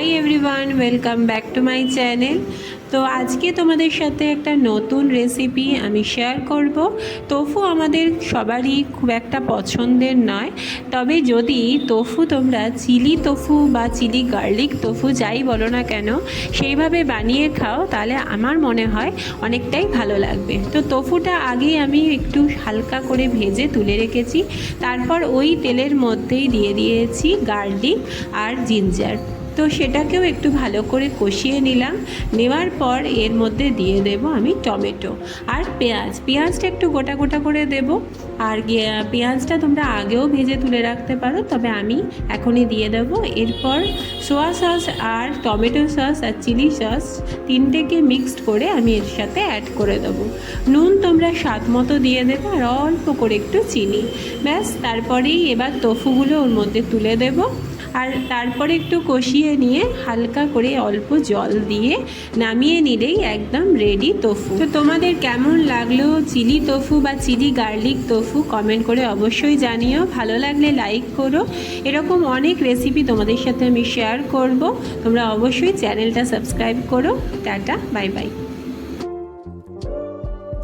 Hi everyone welcome back to my channel তো আজকে তোমাদের সাথে একটা নতুন রেসিপি আমি শেয়ার করব। তোফু আমাদের সবারই খুব একটা পছন্দের নয়। তবে যদি তোফু তোমরা চিলি তোফু বা চিলি গার্লিক তোফু যাই বলো না কেন, সেইভাবে বানিয়ে খাও, তাহলে আমার মনে হয় অনেকটাই ভালো লাগবে। তো তোফুটা আগেই আমি একটু হালকা করে ভেজে তুলে রেখেছি। তারপর ওই তেলের মধ্যেই দিয়ে দিয়েছি গার্লিক আর জিঞ্জার তো সেটাকেও একটু ভালো করে কষিয়ে নিলাম। নেওয়ার পর এর মধ্যে দিয়ে দেব আমি টমেটো আর পেঁয়াজ। পেঁয়াজটা একটু গোটা গোটা করে দেব। আর পেঁয়াজটা তোমরা আগেও ভেজে তুলে রাখতে পারো, তবে আমি এখনই দিয়ে দেবো। এরপর সোয়া সস আর টমেটো সস আর চিলি সস তিনটেকে মিক্সড করে আমি এর সাথে অ্যাড করে দেবো। নুন তোমরা স্বাদ মতো দিয়ে দেবে আর অল্প করে একটু চিনি। ব্যাস, তারপরেই এবার তোফুগুলো ওর মধ্যে তুলে দেবো। আর তারপরে একটু কষিয়ে নিয়ে হালকা করে অল্প জল দিয়ে নামিয়ে নিলেই একদম রেডি তোফু তো তোমাদের কেমন লাগল চিলি তোফু বা চিলি গার্লিক তোফু কমেন্ট করে অবশ্যই জানিও। ভালো লাগলে লাইক করো। এরকম অনেক রেসিপি তোমাদের সাথে আমি শেয়ার করব। তোমরা অবশ্যই চ্যানেলটা সাবস্ক্রাইব করো। Tata bye bye